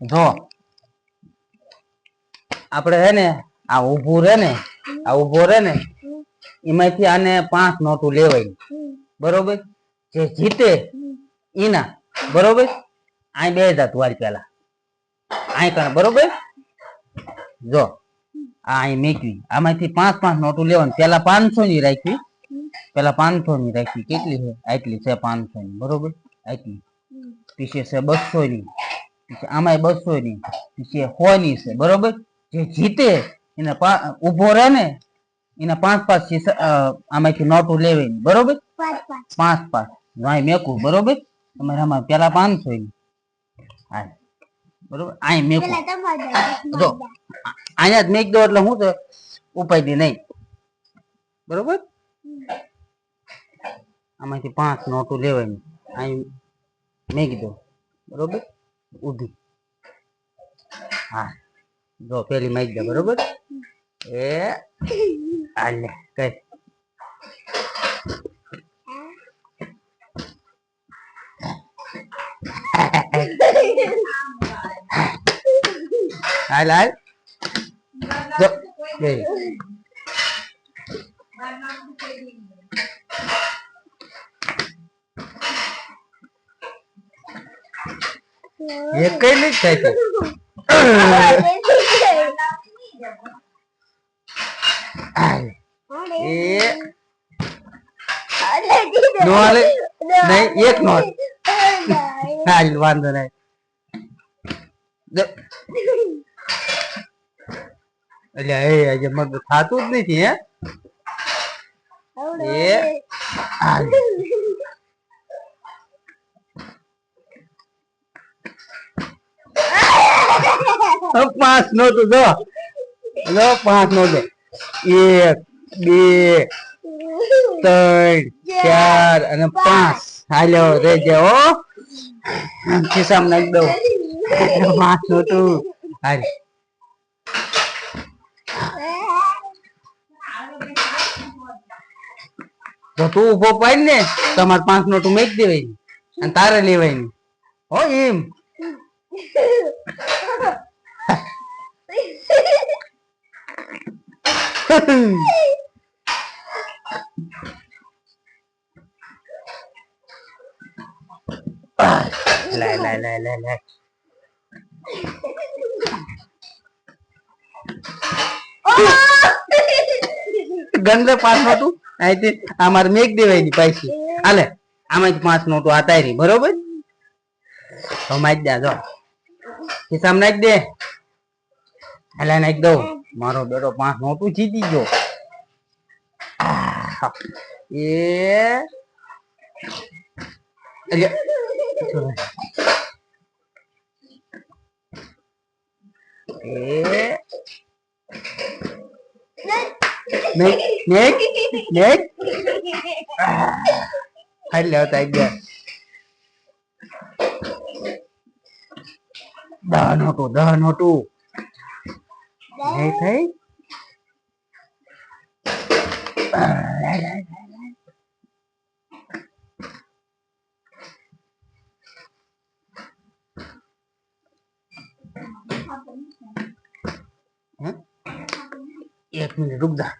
જો આપણે હે ને, આ ઊભું રે ને, આ ઊભો રે ને, એમાંથી આને પાંચ નોટું લેવાય. બરોબર? જે જીતે એના બરોબર? અહીં બે હજાર તુવારી પેલા. અહીં કણ, બરોબર? જો, આ અહીં મેકવી આમાંથી પાંચ પાંચ નોટું લેવાની. પેલા પાંચસો ની રાખવી પેલા પાંચસો ની રાખવી કેટલી છે? આટલી છે પાંચસો ની બરોબર? આટલી. પીછે છે બસો ની આમાંય બસો ની જે સો ની છે બરોબર? જે જીતે એને ઊભો રહે ને એને પાંચ પાંચ આમાંથી નોટું લેવી બરોબર? પાંચ પાંચ. વાય મેકું બરોબર? તમારે આમાં પેલા પાંચસો ની હા બરોબર? અહીં મેકું. જો અહીંયા જ મેક દો એટલે હું તો ઉપાય નહીં. બરોબર? આમાંથી પાંચ નોટું લેવાની અહીં મેકી દો. બરોબર? ઊભી હા. જો પેલી મેક દે બરોબર? એ આલે કઈ. હાલ હાલ. જો બે એક કઈ નહીં થાય નહીં એક નોટ હાલ. વાંધો નહીં. એટલે એ આજે મગ થાતું જ નથી હે? એ હાલ. પાંચ તો જો. લો, પાંચ નો નોટો એક, બે, ત્રણ, ચાર અને પાંચ. હાલો, રેજે હો. ખિસ્સામાં નાખી દઉં. પાંચ નો તું હાલ તો તું ઊભો પાડ ને, તમારે પાંચ નોટું મેક દેવાય. અને તારે લેવાય હો, એમ. લાય લાય લાય લાય લાય ગંદે પાંચ નોટું અહીંથી અમારે મેક દેવાયની પૈસી હાલે આમાં પાંચ નોટું આ તારી બરોબર? તો મારી દે જો. ખિસ્સામાં નાખી દે. હાલે નાખી દઉં, મારો બેટો પાંચ નોટું જીતી ગયો. એ અલ્યા. એ મેક મેક મેક હાલ લે આવતા ગયા દહ નોટું દહ નોટું. નહીં થઈ આ, લાય, લાય, લાય, લાય. હે? એક મિનિટ રૂક જા